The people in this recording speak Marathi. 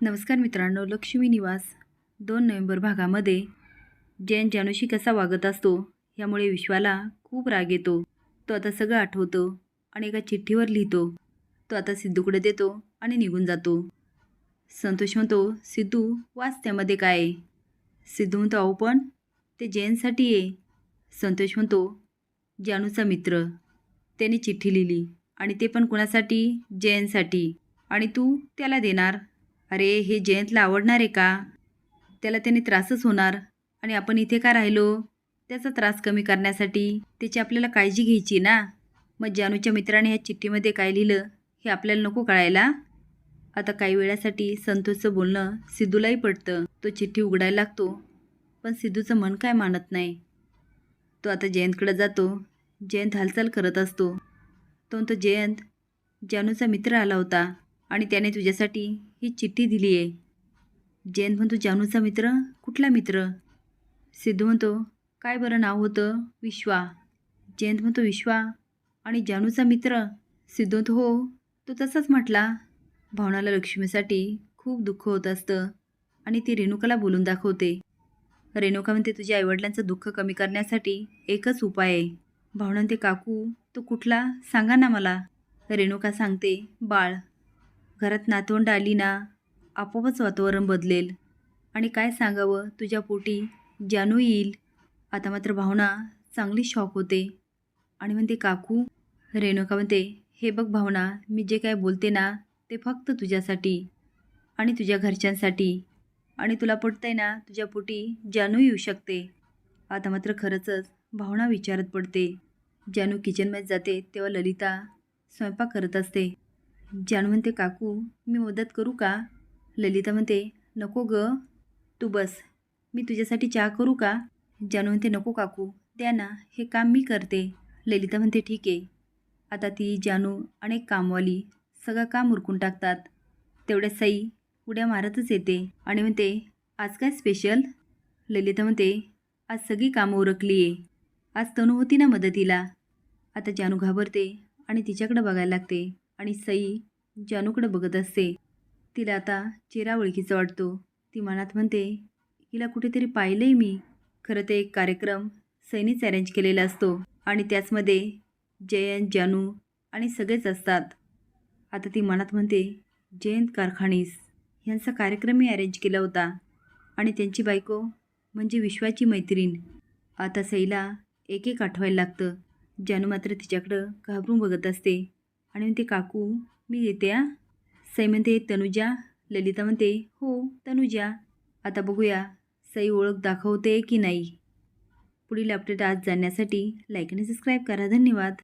नमस्कार मित्रांनो लक्ष्मी निवास. दोन नोव्हेंबर भागामध्ये जैन जानूशी कसा वागत असतो यामुळे विश्वाला खूप राग येतो. तो आता सगळं आठवतो आणि एका चिठ्ठीवर लिहितो. तो आता सिद्धूकडे देतो आणि निघून जातो. संतोष म्हणतो सिद्धू वाच त्यामध्ये काय आहे? सिद्धू म्हणतो अहो पण ते जैनसाठी आहे. संतोष म्हणतो जानूचा मित्र. त्याने चिठ्ठी लिहिली आणि ते पण कुणासाठी? जैनसाठी. आणि तू त्याला देणार? अरे हे जयंतला आवडणार आहे का? त्याला त्याने त्रासच होणार. आणि आपण इथे का राहिलो? त्याचा त्रास कमी करण्यासाठी त्याची आपल्याला काळजी घ्यायची ना? मग जानूच्या मित्राने ह्या चिठ्ठीमध्ये काय लिहिलं हे आपल्याला नको कळायला? आता काही वेळासाठी संतोषचं बोलणं सिद्धूलाही पडतं तो चिठ्ठी उघडायला लागतो. पण सिद्धूचं मन काय मानत नाही. तो आता जयंतकडे जातो. जयंत हालचाल करत असतो. तो म्हणतो जयंत जानूचा मित्र आला होता. आणि त्याने तुझ्यासाठी ही चिठ्ठी दिली आहे. जैन म्हणतो जानूचा मित्र? कुठला मित्र? सिद्धू म्हणतो काय बरं नाव होतं? विश्वा. जयंत म्हणतो विश्वा. आणि जानूचा मित्र? सिद्धू म्हणतो हो. तो तसाच म्हटला. भावनाला लक्ष्मीसाठी खूप दुःख होत असतं आणि ती रेणुकाला बोलून दाखवते. रेणुका म्हणते तुझ्या आईवडिलांचं दुःख कमी करण्यासाठी एकच उपाय आहे. भावना ते काकू तो कुठला? सांगा ना मला. रेणुका सांगते बाळ. घरात नातवंड आली ना आपोआपच वातावरण बदलेल. आणि काय सांगावं तुझ्या पोटी? जानू येईल. आता मात्र भावना चांगली शॉक होते. आणि म्हणते काकू रेणुका म्हणते हे बघ भावना मी जे काय बोलते ना ते फक्त तुझ्यासाठी आणि तुझ्या घरच्यांसाठी. आणि तुला पटतंय ना तुझ्या पोटी जानू येऊ शकते. आता मात्र खरंचच भावना विचारत पडते. जानू किचनमध्ये जाते तेव्हा ललिता स्वयंपाक करत असते. जानू म्हणते काकू मी मदत करू का? ललिता म्हणते नको ग तू बस. मी तुझ्यासाठी चहा करू का? जानू म्हणते नको काकू द्या ना हे काम मी करते. ललिता म्हणते ठीक आहे. आता ती जानू आणि कामवाली सगळं काम उरकून टाकतात. तेवढ्या सई उड्या मारतच येते आणि म्हणते आज काय स्पेशल ललिता म्हणते आज सगळी कामं उरकली आहे आज तनू होती ना मदतीला. आता जानू घाबरते आणि तिच्याकडे बघायला लागते. आणि सई जानूकडं बघत असते. तिला आता चेहरा ओळखीचा वाटतो. ती मनात म्हणते हिला कुठेतरी पाहिलंय मी. खरं ते एक कार्यक्रम सैनीच अरेंज केलेला असतो. आणि त्याचमध्ये जयंत जानू आणि सगळेच असतात. आता ती मनात म्हणते जयंत कारखानीस. यांचा कार्यक्रम मी अरेंज केला होता. आणि त्यांची बायको म्हणजे विश्वाची मैत्रीण. आता सईला एक एक आठवायला लागतं. जानू मात्र तिच्याकडं घाबरून बघत असते. आणि म्हणते काकू मी येते आ सई म्हणते तनुजा. ललिता म्हणते हो तनुजा आता बघूया सई ओळख दाखवते की नाही? पुढील अपडेट आज जाणण्यासाठी लाईक आणि सबस्क्राईब करा. धन्यवाद.